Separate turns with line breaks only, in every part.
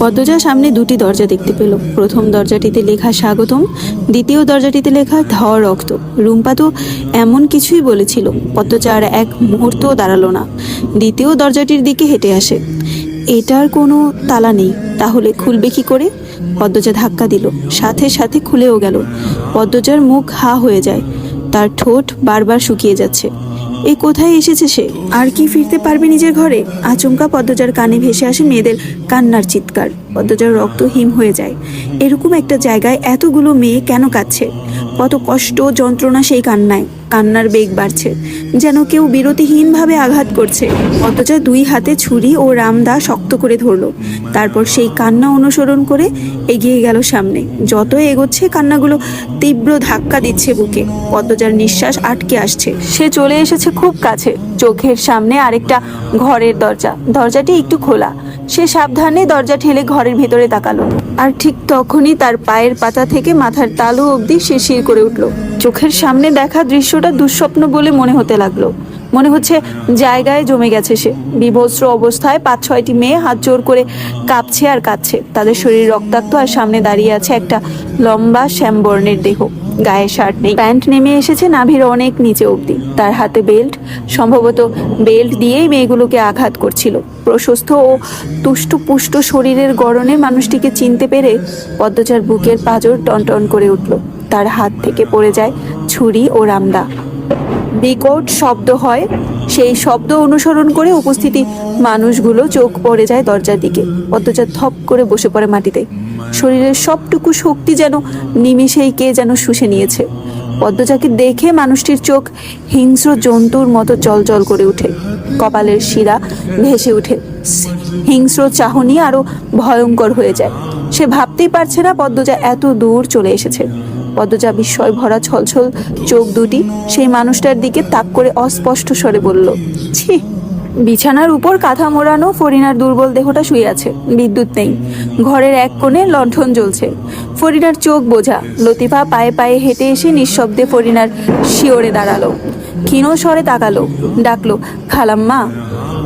পদ্মজা সামনে দুটি দরজা দেখতে পেল। প্রথম দরজাটিতে লেখা স্বাগতম, দ্বিতীয় দরজাটিতে লেখা ধর রক্ত। রুম্পা তো এমন কিছুই বলেছিল পদ্মজা আর এক মুহূর্তও দাঁড়াল না। দ্বিতীয় দরজাটির দিকে হেঁটে আসে। এটার কোনো তালা নেই, তাহলে খুলবে কি করে? পদ্মজা ধাক্কা দিল, সাথে সাথে খুলেও গেল। পদ্মজার মুখ হা হয়ে যায়, তার ঠোঁট বারবার শুকিয়ে যাচ্ছে। এ কোথায় এসেছে সে? আর কি ফিরতে পারবে নিজের ঘরে? আচমকা পদ্মজার কানে ভেসে আসে মেয়েদের কান্নার চিৎকার। পদ্মজার রক্ত হিম হয়ে যায়। এরকম একটা জায়গায় এতগুলো মেয়ে কেন কাঁদছে? কত কষ্ট যন্ত্রণা সেই কান্নায়। কান্নার বেগ বাড়ছে, যেন কেউ বিরতিহীনভাবে আঘাত করছে। অথচ দুই হাতে ছুরি ও রামদা শক্ত করে ধরলো। তারপর সেই কান্না অনুসরণ করে এগিয়ে গেল সামনে। যত এগোচ্ছে, কান্নাগুলো তীব্র ধাক্কা দিচ্ছে বুকে। পদ্মজার নিঃশ্বাস আটকে আসছে। সে চলে এসেছে খুব কাছে। চোখের সামনে আরেকটা ঘরের দরজা। দরজাটি একটু খোলা। সে সাবধানে দরজা ঠেলে ঘরের ভেতরে তাকালো। আর ঠিক তখনই তার পায়ের পাতা থেকে মাথার তালু অবধি শিরশির করে উঠল। চোখের সামনে দেখা দৃশ্যটা দুঃস্বপ্ন বলে মনে হতে লাগল। মনে হচ্ছে জায়গায় জমে গেছে সে। বিভস্র অবস্থায় পাঁচ, ছয়টি মেয়ে হাত জোর করে কাঁপছে আর কাঁদছে। তাদের শরীর রক্তাক্ত আর সামনে দাঁড়িয়ে আছে একটা লম্বা শ্যামবর্ণের দেহ। গায়ে শার্ট নেই। প্যান্ট নেমে এসেছে নাভির অনেক নিচে অবধি। তার হাতে বেল্ট, সম্ভবত বেল্ট দিয়েই মেয়েগুলোকে আঘাত করছিল। প্রশস্ত ও তুষ্ট পুষ্ট শরীরের গড়নে মানুষটিকে চিনতে পেরে পদ্মচার বুকের পাঁজর টনটন করে উঠল। তার হাত থেকে পড়ে যায় ছুরি ও রামদা। বিকট শব্দ হয়। সেই শব্দ অনুসরণ করে উপস্থিতি মানুষগুলো চোখ পড়ে যায় দরজার দিকে পদ্মজা থপ করে বসে পড়ে মাটিতে। শরীরের সবটুকু শক্তি যেন নিমিষেই কে যেন শুষে নিয়েছে। পদ্মজাকে দেখে মানুষটির চোখ হিংস্র জন্তুর মতো জল করে ওঠে। কপালের শিরা ভেসে ওঠে। হিংস্র চাহনি আরও ভয়ঙ্কর হয়ে যায়। সে ভাবতেই পারছে না পদ্মজা এত দূর চলে এসেছে। পদ্মজা বিস্ময় ভরা ছলছল চোখ দুটি সেই মানুষটার দিকে তাক করে অস্পষ্ট স্বরে বলল, ছি, বিছানার উপর কাঁথা মোড়ানো ফরিনার দুর্বল দেহটা শুয়ে আছে, বিদ্যুৎ নেই। ঘরের এক কোণে লণ্ঠন জ্বলছে। ফরিনার চোখ বোঝা, লতিফা পায়ে পায়ে হেঁটে এসে নিঃশব্দে ফরিনার শিওরে দাঁড়াল। ক্ষীণ স্বরে তাকালো, ডাকলো, খালাম্মা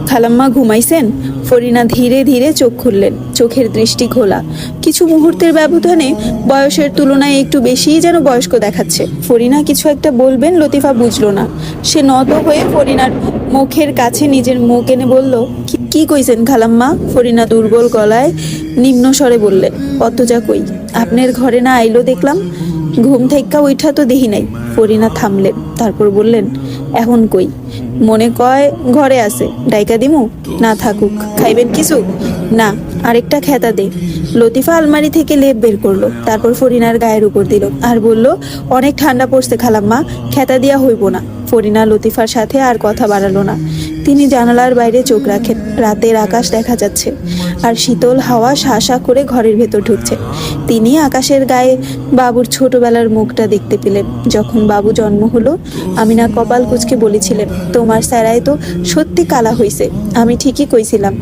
খালাম্মা ঘুমাইছেন? ফরিনা ধীরে ধীরে চোখ খুললেন। চোখের দৃষ্টি খোলা কিছু মুহূর্তের ব্যবধানে বয়সের তুলনায় একটু বেশিই যেন বয়স্ক দেখাচ্ছে। ফরিনা কিছু একটা বলবেন, লতিফা বুঝলো না। সে নত হয়ে ফরিনার মুখের কাছে নিজের মুখ এনে বলল, "কি- কইছেন খালাম্মা? ফরিনা দুর্বল গলায় নিম্ন স্বরে বললেন পদ্মজা কই? আপনার ঘরে না আইলো দেখলাম? ঘুম থেকে উঠা তো দেখি নাই। ফরিনা থামলেন, তারপর বললেন এখন কই? মনে কয়, ঘরে আছে। ডাইকা দিমু? না থাকুক। খাইবেন কিছু? না। আরেকটা খেতা দে। লতিফা আলমারি থেকে লেপ বের করল। তারপর ফরিনার গায়ের উপর দিল। আর বলল, অনেক ঠান্ডা পড়ছে খালাম্মা। খেতা দিয়া হইব না। ফরিনা লতিফার সাথে আর কথা বাড়ালো না। তিনি জানালার বাইরে চোখ রাখেন। রাতের আকাশ দেখা যাচ্ছে, আর শীতল হাওয়া শাসা করে ঘরের ভেতর ঢুকছে। তিনি আকাশের গায়ে বাবুর ছোটবেলার মুখটা দেখতে পেলেন। যখন বাবু জন্ম হলো, আমিনা কপাল কুচকে বলেছিলেন, তোমার স্যারাই তো সত্যি কালা হইছে। আমি ঠিকই কইছিলাম।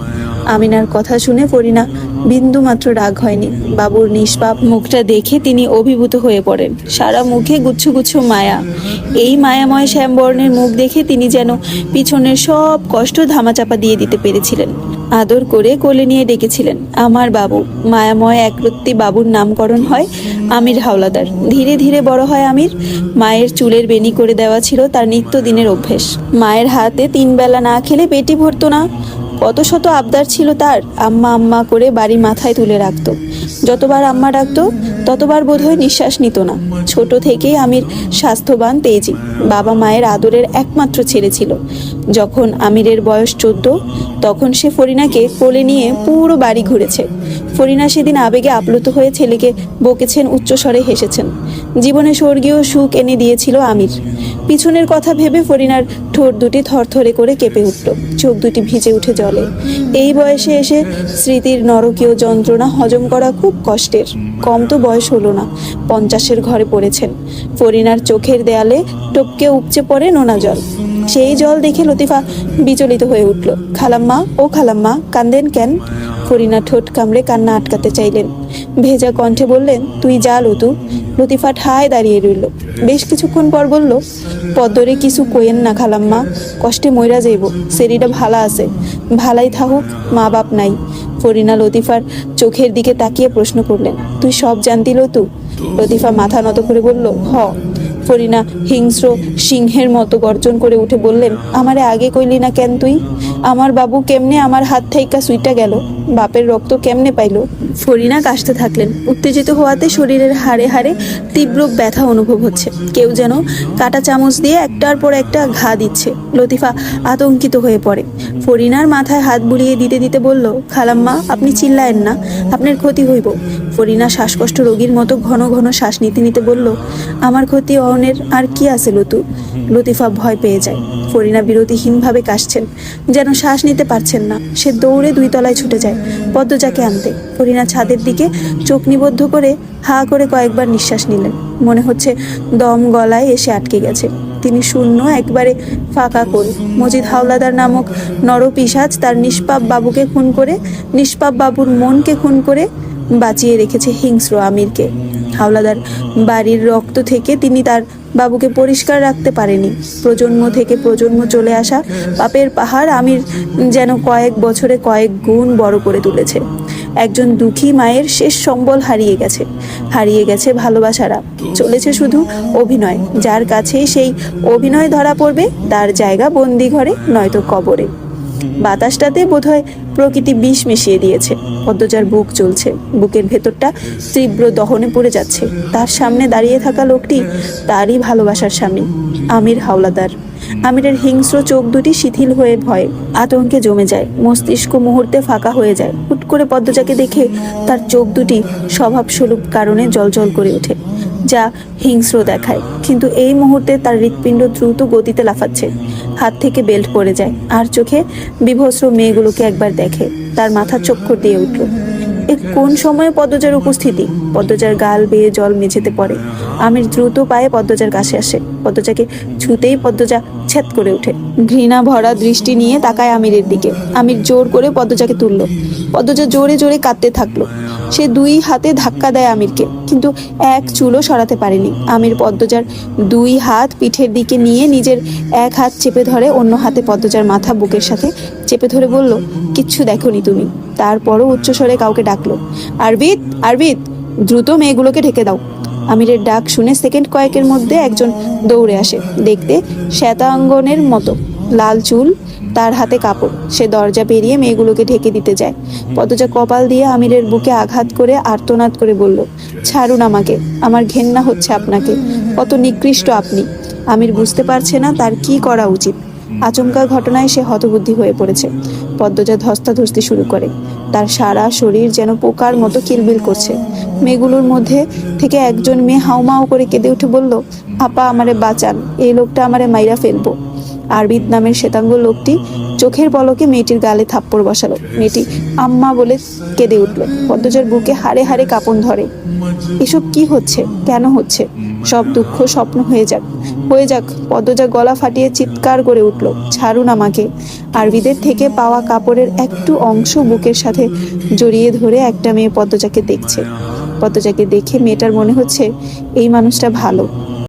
আমিনার কথা শুনে ফরিনা বিন্দু মাত্র রাগ হয়নি। বাবুর নিষ্পাপ মুখটা দেখে তিনি অভিভূত হয়ে পড়েন। সারা মুখে গুচ্ছ গুচ্ছ মায়া। এই মায়াময় শ্যামবর্ণের মুখ দেখে তিনি যেন পিছনের সব কষ্ট ধামাচাপা দিয়ে দিতে পেরেছিলেন আদর করে কোলে নিয়ে ডেকেছিলেন। আমার বাবু, মায়াময় একরত্তি বাবুর নামকরণ হয় আমির হাওলাদার। ধীরে ধীরে বড় হয় আমির। মায়ের চুলের বেনি করে দেওয়া ছিল তার নিত্যদিনের অভ্যেস। মায়ের হাতে তিন বেলা না খেলে পেটি ভরতো না। কত শত আবদার ছিল তার, আম্মা আম্মা করে বাড়ি মাথায় তুলে রাখতো। যতবার আম্মা ডাকতো, ততবার বোধহয় নিঃশ্বাস নিত না। ছোট থেকেই আমির স্বাস্থ্যবান, তেজি। বাবা মায়ের আদরের একমাত্র ছেলে ছিল। যখন আমিরের বয়স চোদ্দ, তখন সে ফরিনাকে কোলে নিয়ে পুরো বাড়ি ঘুরেছে। ফরিনা সেদিন আবেগে আপ্লুত হয়ে ছেলেকে বকেছেন উচ্চস্বরে হেসেছেন। জীবনে স্বর্গীয় সুখ এনে দিয়েছিল আমির। পিছনের কথা ভেবে ফরিনার ঠোঁট দুটি থরথরে করে কেঁপে উঠল। চোখ দুটি ভিজে উঠে জলে। এই বয়সে এসে স্মৃতির নরকীয় যন্ত্রণা হজম করা খুব কষ্টের। কম তো বয়স হলো না। পঞ্চাশের ঘরে পড়েছেন। ফরিনার চোখের দেয়ালে টপকে উপচে পড়ে নোনা জল। সেই জল দেখে লতিফা বিচলিত হয়ে উঠল। খালাম্মা, ও খালাম্মা, কান্দেন কেন? ফরিনা ঠোঁট কামড়ে কান্না আটকাতে চাইলেন। ভেজা কণ্ঠে বললেন, তুই যা লতু। লতিফা ঠায় দাঁড়িয়ে রইল। বেশ কিছুক্ষণ পর বলল, পদ্মরে কিছু কোয়েন না খালাম মা, কষ্টে মইরা যাইব সেরিটা ভালা আছে। ভালাই থাকুক মা বাপ নাই। ফরিনা লতিফার চোখের দিকে তাকিয়ে প্রশ্ন করলেন, তুই সব জানতি লতু? লতিফা মাথা নত করে বলল, হ। ফরিনা হিংস্র সিংহের মতো গর্জন করে উঠে বললেন, আমারে আগে কইলি না কেন তুই? আমার বাবু কেমনে আমার হাত থাইকা সুইটা গেল? বাপের রক্ত কেমনে পাইলো? ফরিনা কাশতে থাকলেন। উত্তেজিত হওয়াতে শরীরের হাড়ে হাড়ে তীব্র ব্যথা অনুভব হচ্ছে। কেউ যেন কাটা চামচ দিয়ে একটার পর একটা ঘা দিচ্ছে। লতিফা আতঙ্কিত হয়ে পড়ে। ফরিনার মাথায় হাত বুলিয়ে দিতে দিতে বলল, খালাম্মা, আপনি চিল্লায়েন না। আপনার ক্ষতি হইব। ফরিনা শ্বাসকষ্ট রোগীর মতো ঘন ঘন শ্বাস নিতে নিতে বলল, আমার ক্ষতি অহনের আর কি আছে, লতু? লতিফা ভয় পেয়ে যায়। ফরিনা বিরতিহীনভাবে কাশছেন, যেন শ্বাস নিতে পারছেন না। সে দৌড়ে দুই তলায় ছুটে যায়, পদ্মজাকে আনতে। ফরিনা ছাদের দিকে চোখ নিবদ্ধ করে হা করে কয়েকবার নিঃশ্বাস নিলেন। মনে হচ্ছে দম গলায় এসে আটকে গেছে। তিনি শূন্য, একবারে ফাঁকা করে মজিদ হাওলাদার নামক নরপিসাজ তার নিষ্পাপ বাবুকে খুন করে, নিষ্পাপ বাবুর মনকে খুন করে বাঁচিয়ে রেখেছে হিংস্র আমিরকে। হাওলাদার বাড়ির রক্ত থেকে তিনি তার বাবুকে পরিষ্কার রাখতে পারেনি। প্রজন্ম থেকে প্রজন্ম চলে আসা পাপের পাহাড় আমির যেন কয়েক বছরে কয়েক গুণ বড় করে তুলেছে। একজন দুঃখী মায়ের শেষ সম্বল হারিয়ে গেছে। হারিয়ে গেছে ভালোবাসারা চলেছে শুধু অভিনয়। যার কাছে সেই অভিনয় ধরা পড়বে, তার জায়গা বন্দি ঘরে নয়তো কবরে। বাতাসটাতে বোধহয় প্রকৃতি বিষ মিশিয়ে দিয়েছে। পদ্মজার বুক চলছে বুকের ভেতরটা তীব্র দহনে পড়ে যাচ্ছে। তার সামনে দাঁড়িয়ে থাকা লোকটি তারই ভালোবাসার স্বামী, আমির হাওলাদার। আমিরের হিংস্র চোখ দুটি শিথিল হয়ে ভয়ে আতঙ্কে জমে যায়। মস্তিষ্ক মুহূর্তে ফাঁকা হয়ে যায়। হুট করে পদ্মজাকে দেখে তার চোখ দুটি স্বভাবস্বরূপ কারণে জলজল করে ওঠে। যা হিংস্র দেখায়। কিন্তু এই মুহূর্তে তার হৃৎপিণ্ড দ্রুত গতিতে লাফাচ্ছে। হাত থেকে বেল্ট পড়ে যায়। আর চোখে বিভস্র মেয়েগুলোকে একবার দেখে, তার মাথা চক্ষর দিয়ে উঠল। এ কোন সময়ে পদ্মজার উপস্থিতি? পদ্মজার গাল বেয়ে জল মেঝেতে পড়ে। আমির দ্রুত পায়ে পদ্মজার কাছে আসে। পদ্মজাকে ছুতেই পদ্মজা ছেদ করে ওঠে। ঘৃণা ভরা দৃষ্টি নিয়ে তাকায় আমিরের দিকে। আমির জোর করে পদ্মজাকে তুলল। পদ্মজা জোরে জোরে কাঁদতে থাকল। সে দুই হাতে ধাক্কা দেয় আমিরকে, কিন্তু এক চুলও সরাতে পারেনি। আমির পদ্মজার দুই হাত পিঠের দিকে নিয়ে নিজের এক হাত চেপে ধরে অন্য হাতে পদ্মজার মাথা বুকের সাথে চেপে ধরে বলল, কিচ্ছু দেখোনি তুমি। তারপরও উচ্চস্বরে কাউকে ডাকলো, আরবিদ আরবিদ, দ্রুত মেয়েগুলোকে ঢেকে দাও। আমিরের ডাক শুনে সেকেন্ড কয়েকের মধ্যে একজন দৌড়ে আসে। দেখতে শ্বেতাঙ্গনের মতো। লাল চুল, তার হাতে কাপড়। সে দরজা পেরিয়ে মেয়েগুলোকে ঢেকে দিতে যায়। পদজা কপাল দিয়ে আমিরের বুকে আঘাত করে আর্তনাদ করে বলল, ছাড়ুন আমাকে। আমার ঘেন্না হচ্ছে আপনাকে। কত নিকৃষ্ট আপনি। আমির বুঝতে পারছে না তার কি করা উচিত। আচমকা ঘটনায় সে হতবুদ্ধি হয়ে পড়েছে। পদ্মজা ধস্তাধস্তি শুরু করে। তার সারা শরীর যেন পোকার মতো কিলবিল করছে। মেয়েগুলোর মধ্যে থেকে একজন মেয়ে হাউমাউ করে কেঁদে উঠে বলল, আপা, আমারে বাঁচান, এই লোকটা আমারে মাইরা ফেলব। আরবিদ নামের শ্বেতাঙ্গ লোকটি চোখের পলকে মেয়েটির গালে থাপ্পড় বসালো। মেয়েটি আম্মা বলে কেঁদে উঠল। পদ্মজার বুকে হাড়ে হাড়ে কাঁপন ধরে। এসব কি হচ্ছে? কেন হচ্ছে? সব দুঃখ স্বপ্ন হয়ে যাক। হয়ে যাক, পদ্মজা গলা ফাটিয়ে চিৎকার করে উঠল, ছাড়ুন আমাকে। আরবিদের থেকে পাওয়া কাপড়ের একটু অংশ বুকের সাথে জড়িয়ে ধরে একটা মেয়ে পদ্মজাকে দেখছে। পদ্মজাকে দেখে মেয়েটার মনে হচ্ছে, এই মানুষটা ভালো।